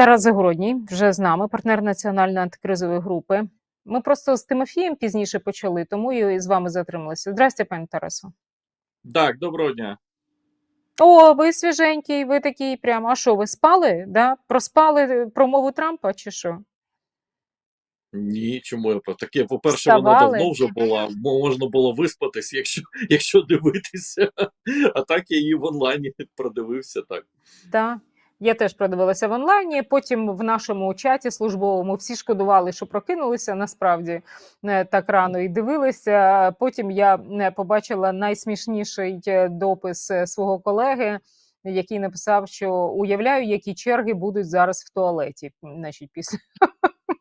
Тарас Загородній вже з нами, партнер національної антикризової групи. Ми просто з Тимофієм пізніше почали, тому і з вами затрималися. Здрасте, пане Тарасу. Так, доброго дня. О, ви свіженький, ви такий прямо. А що, ви спали? Да? Проспали промову Трампа чи що? Ні, чому я про таке? По-перше, вона давно вже була. мо- Можна було виспатись, якщо, якщо дивитися. А так я її в онлайні продивився. Так. Да. Я теж продивилася в онлайні. Потім в нашому чаті службовому всі шкодували, що прокинулися насправді е, так рано і дивилися. Потім я е, побачила найсмішніший е, допис свого колеги, який написав, що уявляю, які черги будуть зараз в туалеті. Значить, після.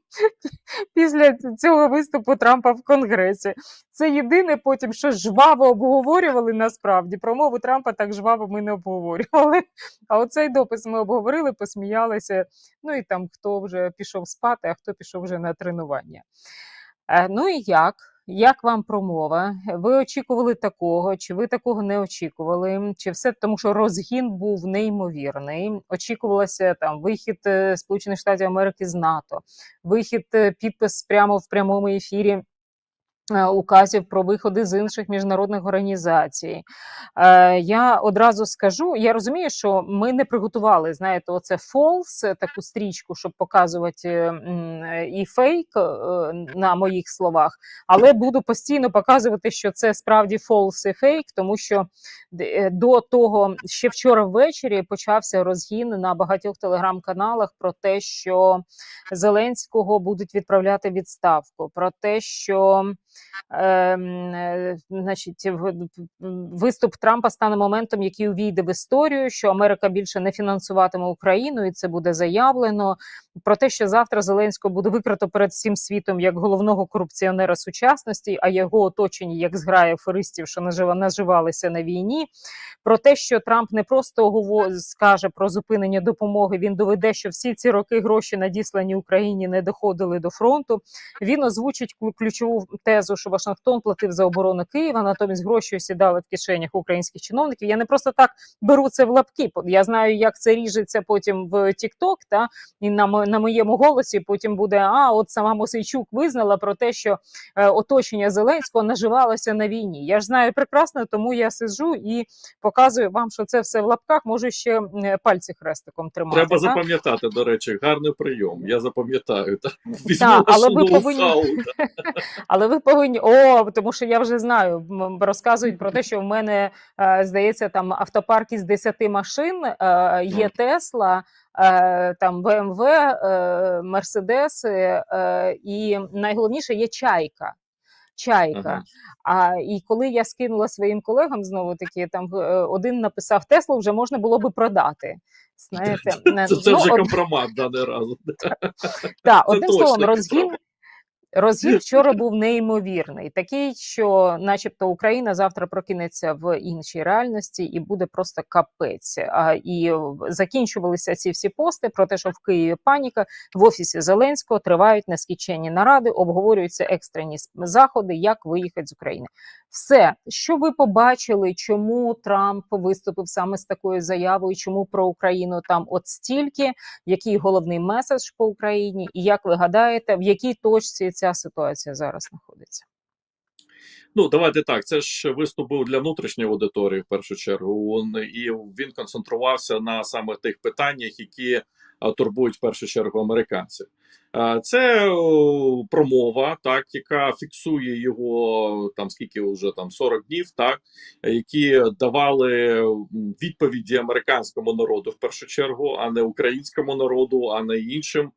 Після цього виступу Трампа в Конгресі. Це єдине потім, що жваво обговорювали насправді. Промову Трампа так жваво ми не обговорювали. А оцей допис ми обговорили, посміялися. Ну і там хто вже пішов спати, а хто пішов вже на тренування. Е, Ну і як? Як вам промова? Ви очікували такого? Чи ви такого не очікували? Чи все тому, що розгін був неймовірний? Очікувалося там вихід е, Сполучених Штатів Америки з НАТО, вихід е, підпис прямо в прямому ефірі. Е, Указів про виходи з інших міжнародних організацій. Е, я одразу скажу: я розумію, що ми не приготували, знаєте, оце false, е, таку стрічку, щоб показувати і фейк на моїх словах, але буду постійно показувати, що це справді false і фейк, тому що до того ще вчора ввечері почався розгін на багатьох телеграм-каналах про те, що Зеленського будуть відправляти відставку, про те, що е, значить, виступ Трампа стане моментом, який увійде в історію, що Америка більше не фінансуватиме Україну, і це буде заявлено. Про те, що завтра Зеленського буде викрито перед всім світом як головного корупціонера сучасності, а його оточені як зграя аферистів, що нажива наживалися на війні. Про те, що Трамп не просто скаже про зупинення допомоги, він доведе, що всі ці роки гроші надіслані Україні не доходили до фронту. Він озвучить ключову тезу, що Вашингтон платив за оборону Києва, натомість гроші сідали в кишенях українських чиновників. Я не просто так беру це в лапки. Я знаю, як це ріжеться потім в TikTok, та і на, на моєму голосі потім буде: а от сама Мосейчук визнала про те, що е, оточення Зеленського наживалося на війні. Я ж знаю прекрасно, тому я сиджу і показую вам, що це все в лапках. Можу ще пальці хрестиком тримати. Треба та? запам'ятати, до речі, гарний прийом. Я запам'ятаю. Візьму але ви повинні-. Але ви повинні о, тому що я вже знаю. Розказують про те, що в мене е, здається там автопарк із 10 машин. е, Є Тесла, е, там БМВ, Мерседеси, і найголовніше є чайка. Чайка. Ага. А і коли я скинула своїм колегам знову таки, там один написав Теслу, вже можна було би продати. Знаєте, Це, це ну, вже от- компромат даний разу. так, одним словом, розгін. Розгін вчора був неймовірний. Такий, що, начебто, Україна завтра прокинеться в іншій реальності і буде просто капець. А, і закінчувалися ці всі пости про те, що в Києві паніка в офісі Зеленського тривають нескінченні наради, обговорюються екстрені заходи, як виїхати з України. Все, що ви побачили, чому Трамп виступив саме з такою заявою, чому про Україну там от стільки, який головний меседж по Україні, і як ви гадаєте, в якій точці ця ситуація зараз знаходиться? Ну, давайте так. Це ж виступ був для внутрішньої аудиторії в першу чергу. І він концентрувався на саме тих питаннях, які турбують в першу чергу американців. Це промова, так, яка фіксує його там скільки вже там 40 днів, так які давали відповіді американському народу в першу чергу, а не українському народу, а не іншим,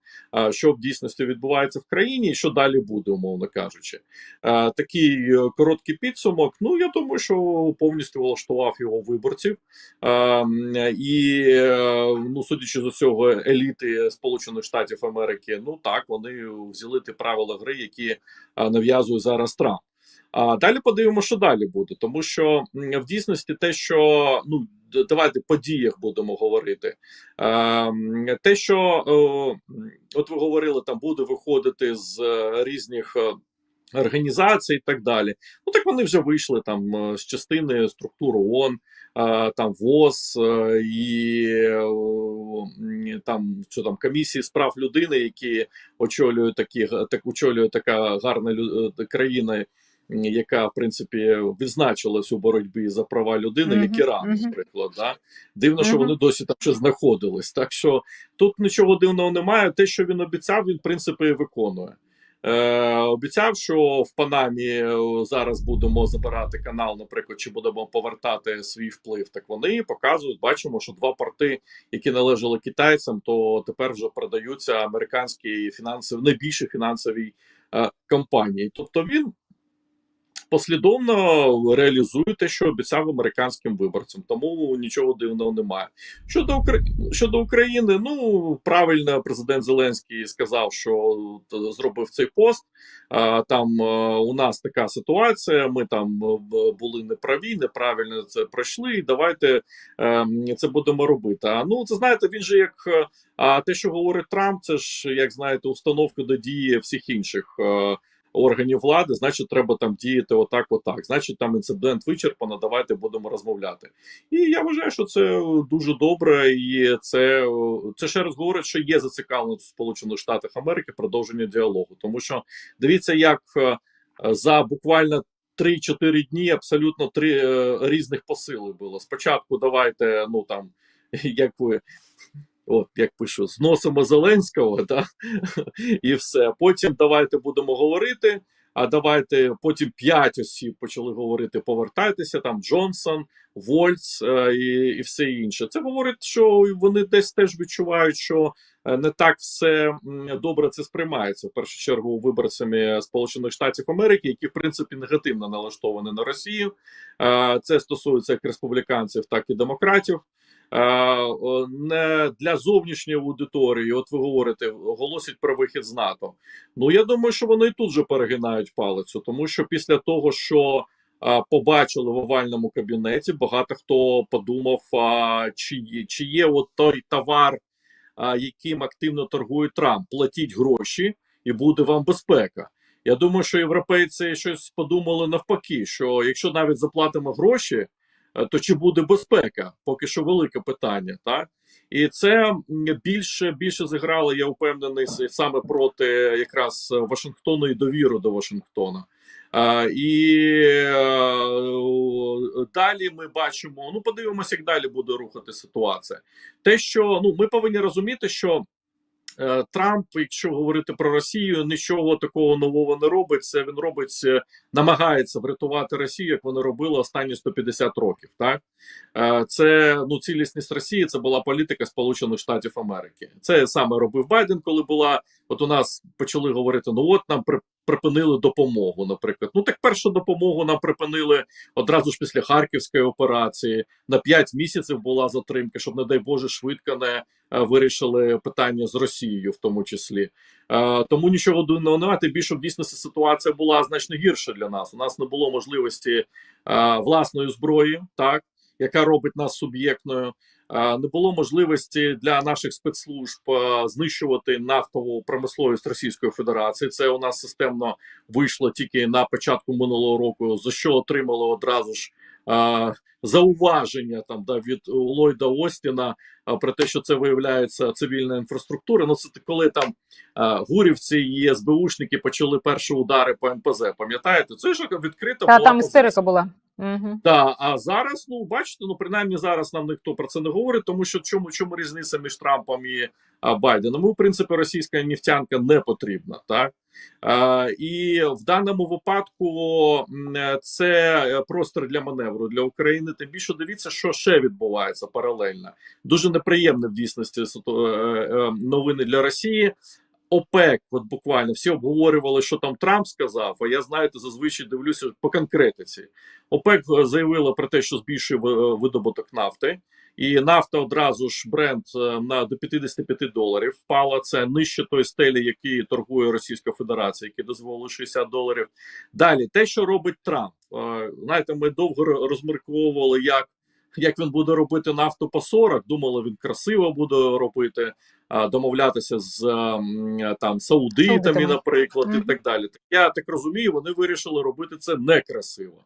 що в дійсності відбувається в країні, і що далі буде, умовно кажучи. Такий е, короткий підсумок. Ну я думаю, що повністю влаштував його виборців, і е, ну, судячи з усього, еліти Сполучених Штатів Америки, ну так вони взяли ті правила гри, які е, нав'язує зараз Трамп. А далі подивимося, що далі буде, тому що в дійсності те, що ну давайте по діях будемо говорити. Е, те, що е, от ви говорили, там буде виходити з різних. організацій і так далі. Ну так вони вже вийшли там з частини структур ООН, там ВОЗ і там що там комісії з прав людини, які очолює такі так очолює така гарна лю- е, країна. Яка в принципі відзначилась у боротьбі за права людини, як Іран, мгм. наприклад, да? дивно, що вони досі там ще знаходились. Так що тут нічого дивного немає. Те, що він обіцяв, він в принципі і виконує. Е, обіцяв, що в Панамі е, зараз будемо забирати канал, наприклад, чи будемо повертати свій вплив. Так вони показують, бачимо, що два порти, які належали китайцям, то тепер вже продаються американські фінансові найбільші фінансові е, компанії. Тобто він послідовно реалізує те, що обіцяв американським виборцям, тому нічого дивного немає. Щодо Укра... щодо України, ну правильно, президент Зеленський сказав, що зробив цей пост. Там е, у нас така ситуація. Ми там е, були неправі, неправильно це пройшли. і Давайте е, це будемо робити. А ну це знаєте, він же як е, а те, що говорить Трамп, це ж як знаєте, установка до дії всіх інших. Органів влади, значить, треба там діяти отак, отак. Значить, там інцидент вичерпано. Давайте будемо розмовляти. І я вважаю, що це дуже добре, і це, це ще раз говорить, що є зацікавленість в Сполучених Штатах Америки продовження діалогу. Тому що дивіться, як е, за буквально 3-4 дні абсолютно три е, різних посили було. Спочатку давайте, ну там, як ви. От як пишу, зносимо Зеленського, да? і все. Потім давайте будемо говорити. А давайте потім п'ять осіб почали говорити: повертайтеся там Джонсон, Вольц е, і, і все інше. Це говорить, що вони десь теж відчувають, що е, не так все добре це сприймається в першу чергу виборцями Сполучених Штатів Америки, які в принципі негативно налаштовані на Росію. Е, Це стосується як республіканців, так і демократів. Е, не для зовнішньої аудиторії. От ви говорите, оголосять про вихід з НАТО. Ну я думаю, що вони і тут же перегинають палицю, тому що після того, що побачили в овальному кабінеті, багато хто подумав, чи, чи є от той товар, яким активно торгує Трамп. Платіть гроші, і буде вам безпека. Я думаю, що європейці щось подумали навпаки: що якщо навіть заплатимо гроші, е, то чи буде безпека? Поки що велике питання, так? І це більше більше зіграло, я впевнений, саме проти якраз Вашингтону і довіру до Вашингтона. А, і е, далі ми бачимо. Ну, подивимося, як далі буде рухати ситуація. Те, що ну ми повинні розуміти, що е, Трамп, якщо говорити про Росію, нічого такого нового не робить. Це він робить, е, намагається врятувати Росію, як вони робили останні 150 років. Так Е, це ну цілісність Росії. Це була політика Сполучених Штатів Америки. Це саме робив Байден, коли була. От у нас почали говорити: ну от нам при. Припинили допомогу, наприклад. Ну так першу допомогу нам припинили одразу ж після Харківської операції. На 5 місяців була затримка, щоб, не дай Боже, швидко не е, вирішили питання з Росією, в тому числі. Е, тому нічого дивного немає. Тим більше в дійсності ситуація була значно гірша для нас. У нас не було можливості е, власної зброї, так яка робить нас суб'єктною. Е, Не було можливості для наших спецслужб е, знищувати нафтову промисловість Російської Федерації. Це у нас системно вийшло тільки на початку минулого року, за що отримали одразу ж е, зауваження там да від Ллойда Остіна про те, що це виявляється цивільна інфраструктура. Ну це коли там гурівці і СБУшники почали перші удари по МПЗ. Пам'ятаєте, це ж відкрита Та була там істерика була. Угу. Да, а зараз, ну бачите, ну принаймні зараз нам ніхто про це не говорить, тому що чому чому різниця між Трампом і а, Байденом? Ну, в принципі, російська нефтянка не потрібна, так а, і в даному випадку це е, простір для маневру для України. Тим більше дивіться, що ще відбувається паралельно. Дуже неприємне в дійсності е, е, новини для Росії. ОПЕК, от буквально всі обговорювали, що там Трамп сказав. А я знаєте, зазвичай дивлюся по конкретиці. ОПЕК е, заявила про те, що збільшує видобуток нафти, і нафта одразу ж бренд е, на до 55 доларів впала. Це нижче той стелі, який торгує Російська Федерація, який дозволив 60 доларів. Далі те, що робить Трамп, Е, знаєте, ми довго ро- розмірковували, як як він буде робити нафту по 40. Думали, він красиво буде робити, домовлятися з там саудитами, Саудитами. наприклад, і так далі. Я так розумію, вони вирішили робити це некрасиво.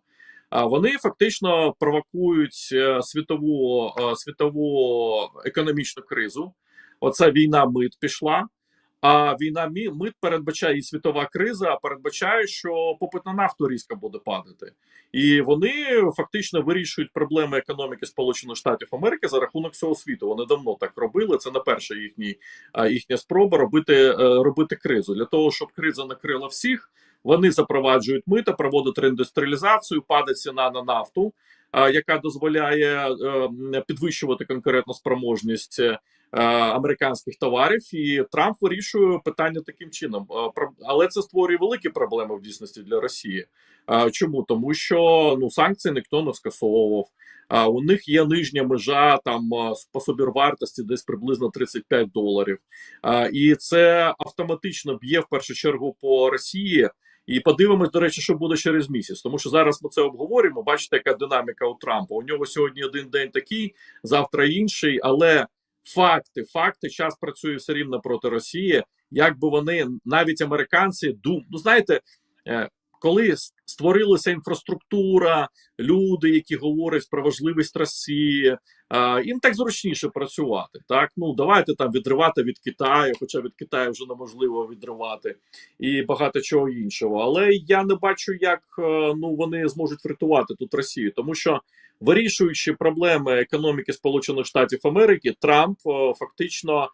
А вони фактично провокують е, світову, е, світову економічну кризу. Оця війна мит пішла. А війна мит передбачає і світова криза, передбачає, що попит на нафту різко буде падати, і вони фактично вирішують проблеми економіки Сполучених Штатів Америки за рахунок всього світу. Вони давно так робили. Це не перша їхній їхня спроба робити, е, робити кризу для того, щоб криза накрила всіх. Вони запроваджують мита, проводять реіндустріалізацію, падає ціна на нафту, яка дозволяє е, підвищувати конкурентну спроможність е, американських товарів. І Трамп вирішує питання таким чином. Е, Але це створює великі проблеми в дійсності для Росії. Чому? Тому що ну санкції ніхто не скасовував. А у них є нижня межа там по собівартості десь приблизно 35 доларів. І це автоматично б'є в першу чергу по Росії. І подивимось, до речі, що буде через місяць. Тому що зараз ми це обговорюємо. Бачите, яка динаміка у Трампа. У нього сьогодні один день такий, завтра інший. Але факти, факти, час працює все рівно проти Росії. Як би вони, навіть американці, дум, ну знаєте, е, коли створилася інфраструктура, люди, які говорять про важливість Росії, їм так зручніше працювати. Так, ну давайте там відривати від Китаю, хоча від Китаю вже неможливо відривати, і багато чого іншого. Але я не бачу, як е, ну вони зможуть врятувати тут Росію, тому що вирішуючи проблеми економіки Сполучених Штатів Америки, Трамп е, фактично.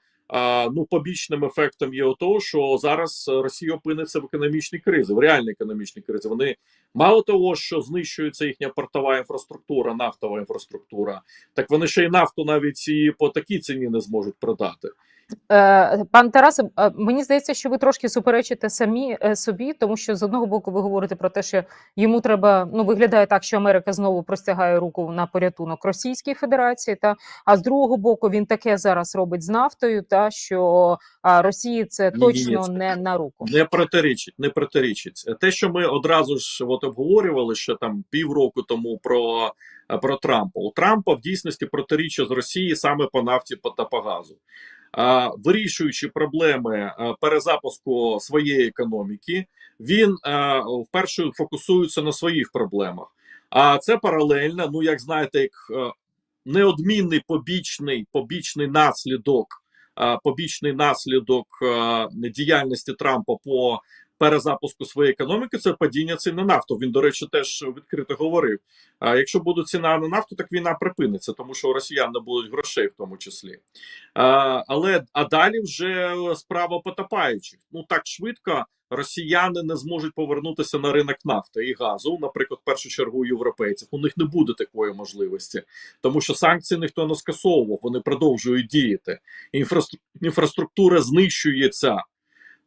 Ну, побічним ефектом є того, що зараз Росія опиниться в економічній кризі, в реальній економічній кризі. Вони мало того, що знищується їхня портова інфраструктура, нафтова інфраструктура, так вони ще й нафту навіть і по такій ціні не зможуть продати. Е, Пан Тарасе, е, мені здається, що ви трошки суперечите самі е, собі, тому що з одного боку ви говорите про те, що йому треба ну виглядає так, що Америка знову простягає руку на порятунок Російській Федерації, та а з другого боку він таке зараз робить з нафтою, та що Росії це точно не на руку. Не протирічить, не протирічить. Те, що ми одразу ж от обговорювали ще там півроку тому про, про Трампа. У Трампа в дійсності протиріччя з Росії саме по нафті та по газу. Вирішуючи проблеми перезапуску своєї економіки, він вперше фокусується на своїх проблемах. А це паралельно, ну як знаєте, як неодмінний побічний побічний наслідок, побічний наслідок діяльності Трампа по перезапуску своєї економіки це падіння цін на нафту. Він, до речі, теж відкрито говорив. А якщо буде ціна на нафту, так війна припиниться, тому що у росіян не будуть грошей, в тому числі. А, але а далі вже справа потопаючих. Ну так швидко росіяни не зможуть повернутися на ринок нафти і газу, наприклад, в першу чергу європейців. У них не буде такої можливості, тому що санкції ніхто не скасовував, вони продовжують діяти. Інфраструк- Інфраструктура знищується.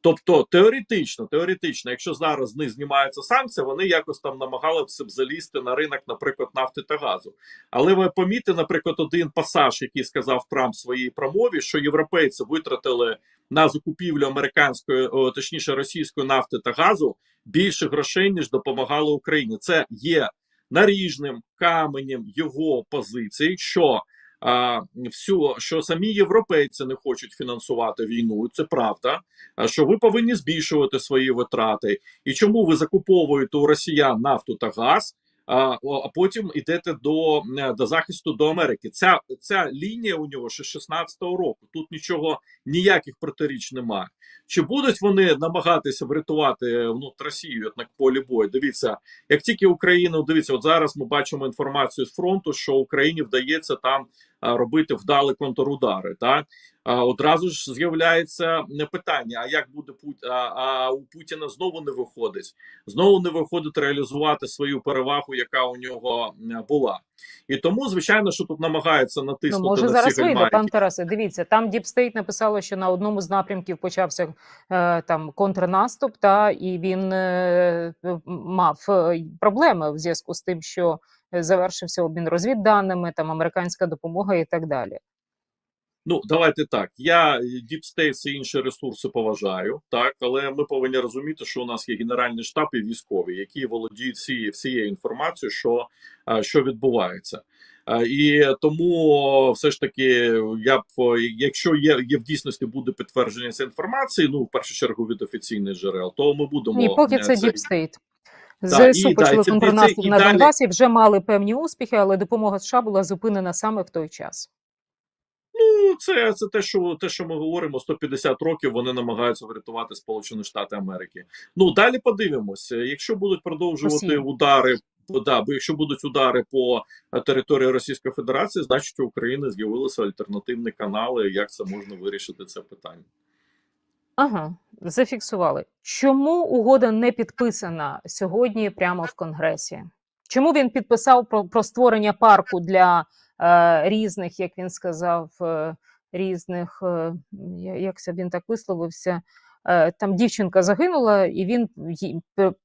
Тобто теоретично, теоретично, якщо зараз них знімаються санкції, вони якось там намагалися б залізти на ринок, наприклад, нафти та газу. Але ви помітите, наприклад, один пасаж, який сказав Трамп в своїй промові, що європейці витратили на закупівлю американської, о, точніше російської нафти та газу більше грошей ніж допомагали Україні. Це є наріжним каменем його позиції, що а, всю, що самі європейці не хочуть фінансувати війну, це правда. А що ви повинні збільшувати свої витрати, і чому ви закуповуєте у росіян нафту та газ? А, а потім йдете до, е, до захисту до Америки. Ця ця лінія у нього ще 16-го року. Тут нічого ніяких протиріч немає. Чи будуть вони намагатися врятувати е, ну, Росію на полі бою? Дивіться, як тільки Україна, дивіться, от зараз ми бачимо інформацію з фронту, що Україні вдається там робити вдалі контрудари. Так одразу ж з'являється не питання: а як буде Пут... а, а у Путіна знову не виходить? Знову не виходить реалізувати свою перевагу, яка у нього була. І тому, звичайно, що тут намагаються Ну, натиснути може на зараз вийде, гальмайки. пан Тарасе. Дивіться, там Діпстейт написало, що на одному з напрямків почався е, там контрнаступ, та і він е, мав е, проблеми в зв'язку з тим, що е, завершився обмін розвідданими, там американська допомога і так далі. Ну, давайте так. Я Deep State і інші ресурси поважаю, так, але ми повинні розуміти, що у нас є генеральний штаб і військові, які володіють всією всією інформацією, що, що відбувається. Е, І тому все ж таки, я б е, якщо є, є в дійсності буде підтвердження цієї інформації, ну в першу чергу від офіційних джерел, то ми будемо Ні, поки е, це це- Deep State. І- ЗСУ почали і це- контрнаступ і на далі- Донбасі, вже мали певні успіхи, але допомога США була зупинена саме в той час. Ну, це, це те, що те, що ми говоримо, 150 років вони намагаються врятувати Сполучені Штати Америки. Ну далі подивимося. Якщо будуть продовжувати Росія. удари, да, бо якщо будуть удари по е, території Російської Федерації, значить у України з'явилися альтернативні канали, як це можна вирішити це питання. Ага, зафіксували. Чому угода не підписана сьогодні прямо в Конгресі? Чому він підписав про, про створення парку для е, різних, як він сказав, е, різних, е, як він так висловився? Е, там дівчинка загинула, і він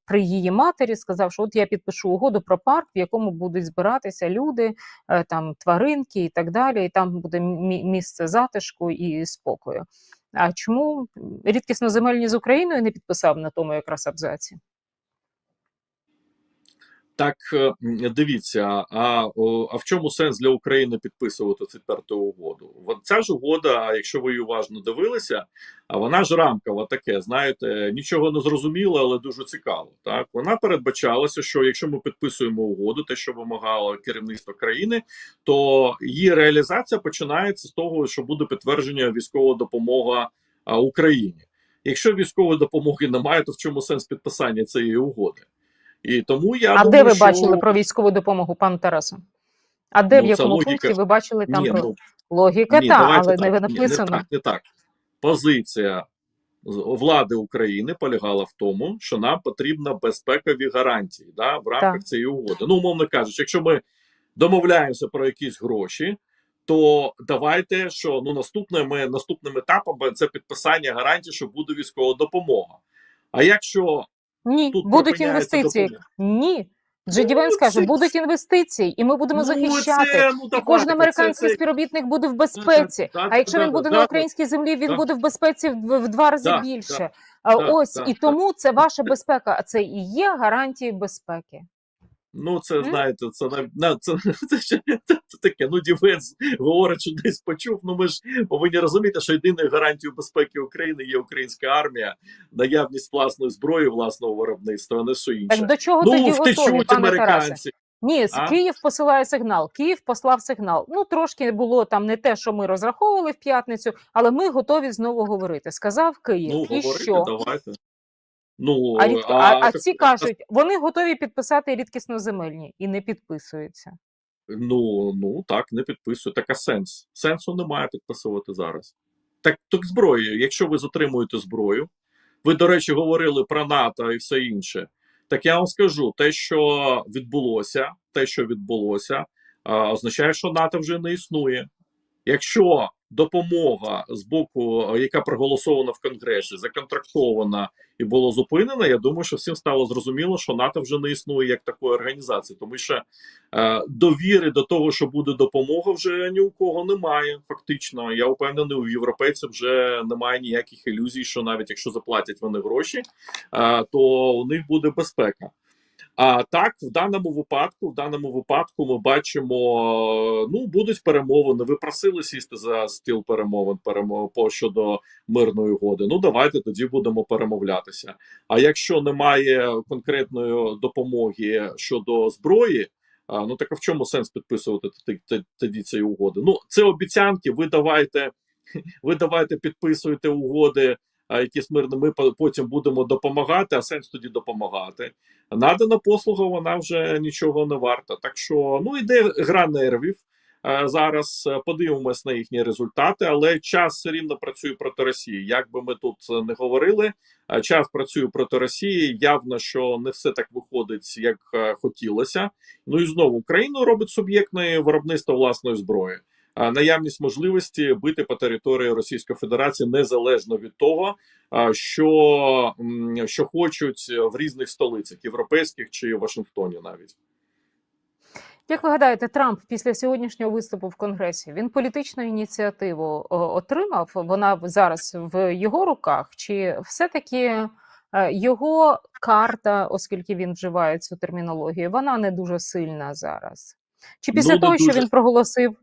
при її матері сказав, що от я підпишу угоду про парк, в якому будуть збиратися люди, е, там тваринки і так далі, і там буде місце затишку і спокою. А чому рідкісноземельні з Україною не підписав на тому якраз абзаці? Так е, дивіться, а, а в чому сенс для України підписувати цю п'яту угоду? Ця ж угода, якщо ви її уважно дивилися, а вона ж рамкова таке, знаєте, нічого не зрозуміло, але дуже цікаво. Так вона передбачалася, що якщо ми підписуємо угоду, те, що вимагало керівництво країни, то її реалізація починається з того, що буде підтвердження військова допомога Україні. Якщо військової допомоги немає, то в чому сенс підписання цієї угоди? І тому я а думаю, де ви що... бачили про військову допомогу, пан Тарасе? А де Ну, в якому логіка. пункті ви бачили там Ні, про ну, логіка? ні, та, але так. не Ні, написано. Не так, не так. Позиція влади України полягала в тому, що нам потрібна безпекові гарантії да, в рамках Так. цієї угоди. Ну, умовно кажучи, якщо ми домовляємося про якісь гроші, то давайте, що ну наступним, наступним етапом це підписання гарантій, що буде військова допомога. А якщо Ні, тут будуть інвестиції. допомога. Ні. Джедівен Ну, скаже, це- будуть інвестиції, і ми будемо ну, захищати. це, ну, І кожен американський це- співробітник буде в безпеці. Да, А якщо да, він буде да, на українській землі, він Да. буде в безпеці в, в два рази Да, більше. да, ось да, і тому це ваша безпека, а це і є гарантії безпеки. Ну, це знаєте, це на це, це, таке. Ну, дівець говорить, що десь почув. Ну ми ж повинні розуміти, що єдиною гарантією безпеки України є українська армія, наявність власної зброї, власного виробництва, а не що інше. Так до чого ну, тоді готові, пане Тарасе? Ні, з- А? Київ посилає сигнал. Київ послав сигнал. Ну трошки було там не те, що ми розраховували в п'ятницю, але ми готові знову говорити. Сказав Київ. Ну, і що? давайте. Ну, А, рідко, а, а ці кажуть, вони готові підписати рідкісноземельні і не підписуються. Ну, ну так, не підписує. Так а сенс. Сенсу немає підписувати зараз. Так, так зброю, якщо ви затримуєте зброю, ви, до речі, говорили про НАТО і все інше. Так я вам скажу: те, що відбулося, те, що відбулося, означає, що НАТО вже не існує. Якщо допомога з боку, яка проголосована в Конгресі, законтрактована і було зупинена, я думаю, що всім стало зрозуміло, що НАТО вже не існує як такої організації, тому що е, довіри до того, що буде допомога, вже ні у кого немає. Фактично, я впевнений, у європейців вже немає ніяких ілюзій, що навіть якщо заплатять вони гроші, е, то у них буде безпека. А так, в даному випадку, в даному випадку, ми бачимо, ну будуть перемовини. Ви просили сісти за стіл перемовин перемов по щодо мирної угоди. Ну давайте тоді будемо перемовлятися. А якщо немає конкретної допомоги щодо зброї, ну так а в чому сенс підписувати тоді ці угоди? Ну це обіцянки. Ви давайте, ви давайте підписуєте угоди. А якісь мирні, ми потім будемо допомагати, а сенс тоді допомагати. Надана послуга, вона вже нічого не варта. Так що ну йде гра нервів. Е, Зараз е, подивимось на їхні результати, але час все рівно працює проти Росії. Як би ми тут е, не говорили, час працює проти Росії. Явно, що не все так виходить, як хотілося. Ну і знову Україну робить суб'єктне виробництво власної зброї. Наявність можливості бити по території Російської Федерації незалежно від того, що, що хочуть в різних столицях, європейських чи Вашингтоні навіть. Як ви гадаєте, Трамп після сьогоднішнього виступу в Конгресі він політичну ініціативу отримав? Вона зараз в його руках, чи все-таки е, його карта, оскільки він вживає цю термінологію, вона не дуже сильна зараз? Чи після Ну, того, ну, що він проголосив,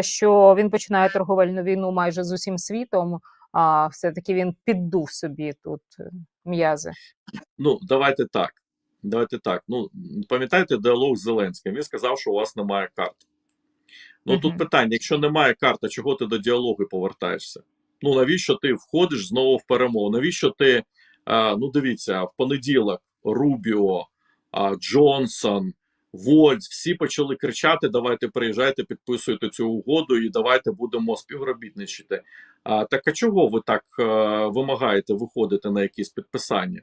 що він починає торговельну війну майже з усім світом, а все-таки він піддув собі тут е, м'язи? Ну, давайте так. Давайте так. Ну, пам'ятаєте діалог з Зеленським? Він сказав, що у вас немає карт. Ну тут питання: якщо немає карти, чого ти до діалогу повертаєшся? Ну навіщо ти входиш знову в перемогу? Навіщо ти, ну дивіться, в понеділок Рубіо, Джонсон, Вольц, всі почали кричати: давайте приїжджайте, підписуйте цю угоду і давайте будемо співробітничати. А, так а чого ви так е, вимагаєте виходити на якісь підписання?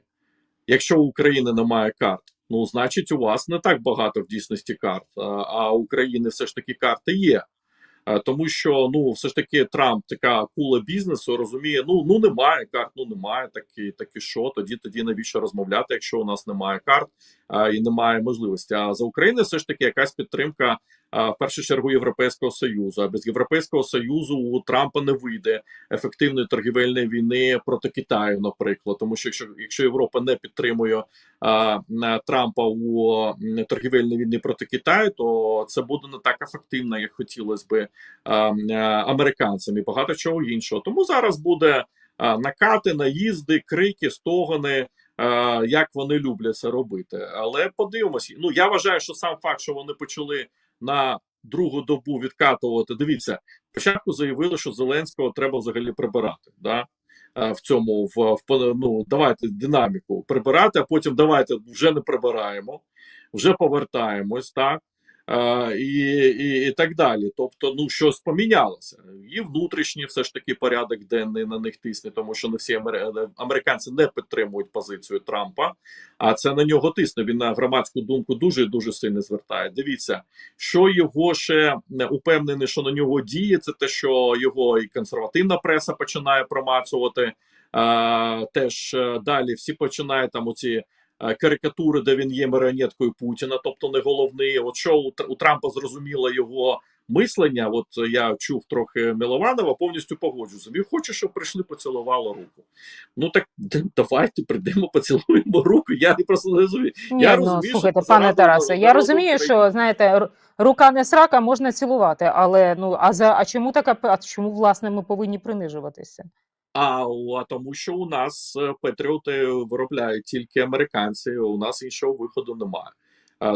Якщо у України немає карт, ну значить у вас не так багато в дійсності карт. А, а України все ж таки карти є. А, Тому що ну все ж таки Трамп така кула бізнесу розуміє, ну ну немає карт, ну немає такі, такі що. Тоді тоді навіщо розмовляти, якщо у нас немає карт а, і немає можливості. А за України все ж таки якась підтримка в першу чергу Європейського союзу. А без Європейського союзу у Трампа не вийде ефективної торгівельної війни проти Китаю, наприклад, тому що якщо, якщо Європа не підтримує а, Трампа у торгівельній війні проти Китаю, то це буде не так ефективно, як хотілося би а, американцям і багато чого іншого. Тому зараз буде накати, наїзди, крики, стогони. Як вони люблять це робити, але подивимося. Ну я вважаю, що сам факт, що вони почали на другу добу відкатувати. Дивіться, спочатку заявили, що Зеленського треба взагалі прибирати. Да? е, В цьому в, в ну давайте динаміку прибирати, а потім давайте вже не прибираємо, вже повертаємось, так і, і, і так далі. Тобто, ну щось помінялося. І внутрішній все ж таки порядок денний на них тисне, тому що не всі амер- американці не підтримують позицію Трампа, а це на нього тисне. Він на громадську думку дуже дуже сильно звертає. Дивіться, що його ще не упевнений, що на нього діє, це те, що його і консервативна преса починає промацувати. Теж е, далі всі починають там оці е, карикатури, де він є маріонеткою Путіна, тобто не головний. От що у, Тр- у Трампа зрозуміло його мислення. От е, я чув трохи Милованова, повністю погоджуюся. Він хоче, щоб прийшли, поцілували руку. Ну так давайте прийдемо, поцілуємо руку. Я просто не розумію. Ні, Я ну розумію, слухайте, пане Тарасе, я розумію, України. що знаєте, рука не срака, можна цілувати, але ну а за а чому така а чому власне ми повинні принижуватися? А, тому, що у нас патріоти виробляють тільки американці, у нас іншого виходу немає.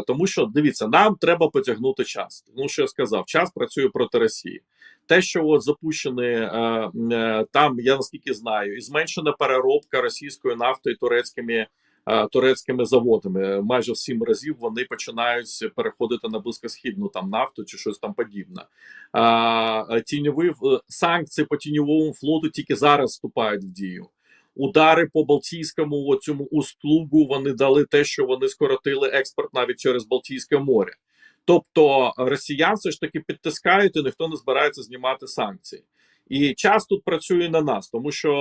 Тому що дивіться, нам треба потягнути час. Ну що я сказав, час працює проти Росії. Те, що от запущені е, е, там, я наскільки знаю, і зменшена переробка російської нафти турецькими. Е, Турецькими заводами майже в сім разів вони починають переходити на близькосхідну там нафту чи щось там подібне. А, тіньові санкції по тіньовому флоту тільки зараз вступають в дію. Удари по Балтійському цьому услугу вони дали те, що вони скоротили експорт навіть через Балтійське море. Тобто росіян все ж таки підтискають, і ніхто не збирається знімати санкції. І час тут працює на нас, тому що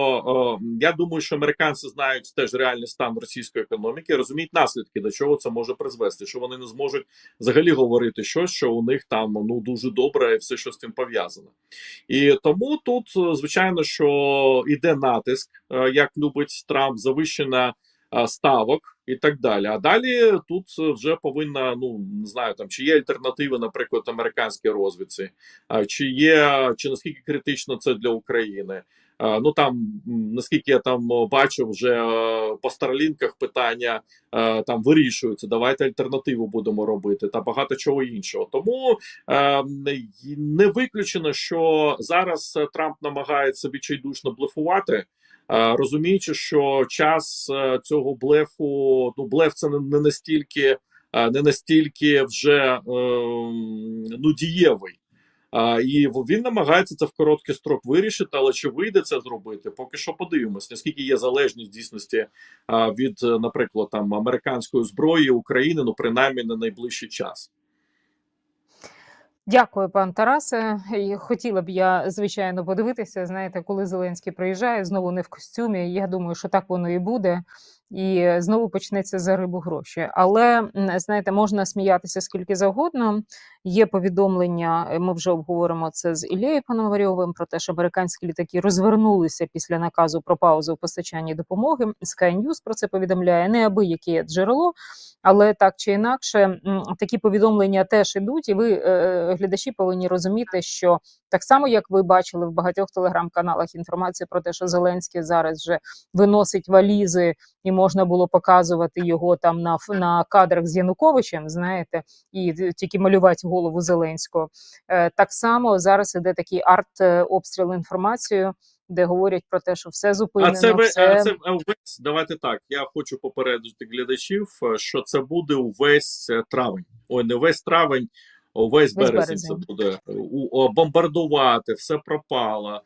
е, я думаю, що американці знають теж реальний стан російської економіки, розуміють наслідки, до чого це може призвести, що вони не зможуть взагалі говорити щось, що у них там ну дуже добре, і все, що з цим пов'язано. І тому тут, е, звичайно, що йде натиск, е, як любить Трамп, завищена ставок і так далі. А далі тут е, вже повинна, ну не знаю, там чи є альтернативи, наприклад, американській розвідці, чи є чи наскільки критично це для України. Ну там наскільки я там бачив, вже е, по старлінках питання е, там вирішуються. Давайте альтернативу будемо робити та багато чого іншого. Тому не виключено, що зараз Трамп намагається відчайдушно блефувати. Е, Розуміючи, що час е, цього блефу, ну блеф це не, настільки, е, не настільки вже е, ну дієвий. І він намагається це в короткий строк вирішити, але чи вийде це зробити, поки що подивимось, наскільки є залежність дійсності від, наприклад, там американської зброї України, ну принаймні на найближчий час. Дякую, пан Тарасе. І хотіла б я, звичайно, подивитися. Знаєте, коли Зеленський приїжджає, знову не в костюмі. Я думаю, що так воно і буде. І знову почнеться за рибу гроші. Але знаєте, можна сміятися скільки завгодно. Є повідомлення, е, ми вже обговоримо це з Іллею Пономарьовим про те, що американські літаки розвернулися після наказу про паузу в постачанні допомоги. Sky News про це повідомляє неабияке джерело, але так чи інакше, такі повідомлення теж ідуть, і ви, е, глядачі, повинні розуміти, що так само як ви бачили в багатьох телеграм-каналах інформацію про те, що Зеленський зараз вже виносить валізи, і можна було показувати його там на на кадрах з Януковичем, знаєте, і тільки малювати голову Зеленського. Е, Так само зараз іде такий арт-обстріл інформацією, де говорять про те, що все зупинено. А це ви все... а це увесь. Давайте так. Я хочу попередити глядачів, е, що це буде увесь е, травень. Ой, не весь травень, увесь Весь березень. Це буде У- бомбардувати, все пропало, е,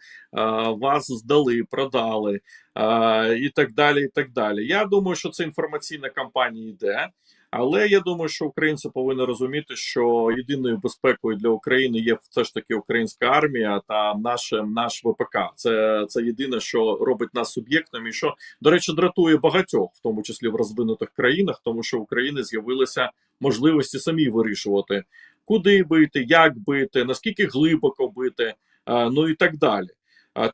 вас здали, продали е, і так далі. І так далі. Я думаю, що це інформаційна кампанія йде. Але я думаю, що українці повинні розуміти, що єдиною безпекою для України є все ж таки українська армія та наше наш ВПК. Це, це єдине, що робить нас суб'єктом, і що до речі, дратує багатьох, в тому числі в розвинутих країнах, тому що в України з'явилися можливості самі вирішувати, куди бити, як бити, наскільки глибоко бити, е, ну і так далі.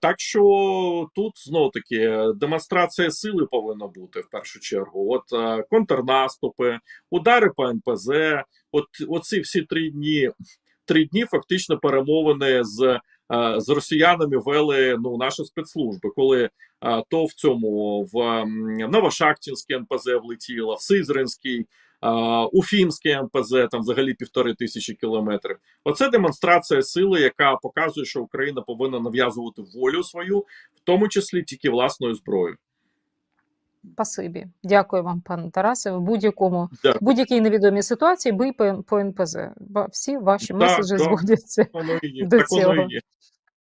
Так що тут знов таки демонстрація сили повинна бути в першу чергу. От е, контрнаступи, удари по НПЗ. От оці всі три дні, три дні фактично перемовини з, е, з росіянами вели ну наші спецслужби, коли е, то в цьому в Новошахтінський НПЗ влетіло, в Сизринський. Е, Уфімський НПЗ там взагалі півтори тисячі кілометрів. Оце демонстрація сили, яка показує, що Україна повинна нав'язувати волю свою, в тому числі тільки власною зброєю. Спасибі. Дякую вам, пане Тарасе. В будь-якому будь-якій невідомій ситуації бий по, НПЗ. Всі ваші Так, меседжі так. зводяться. Воно і є. До Так воно цього. і є.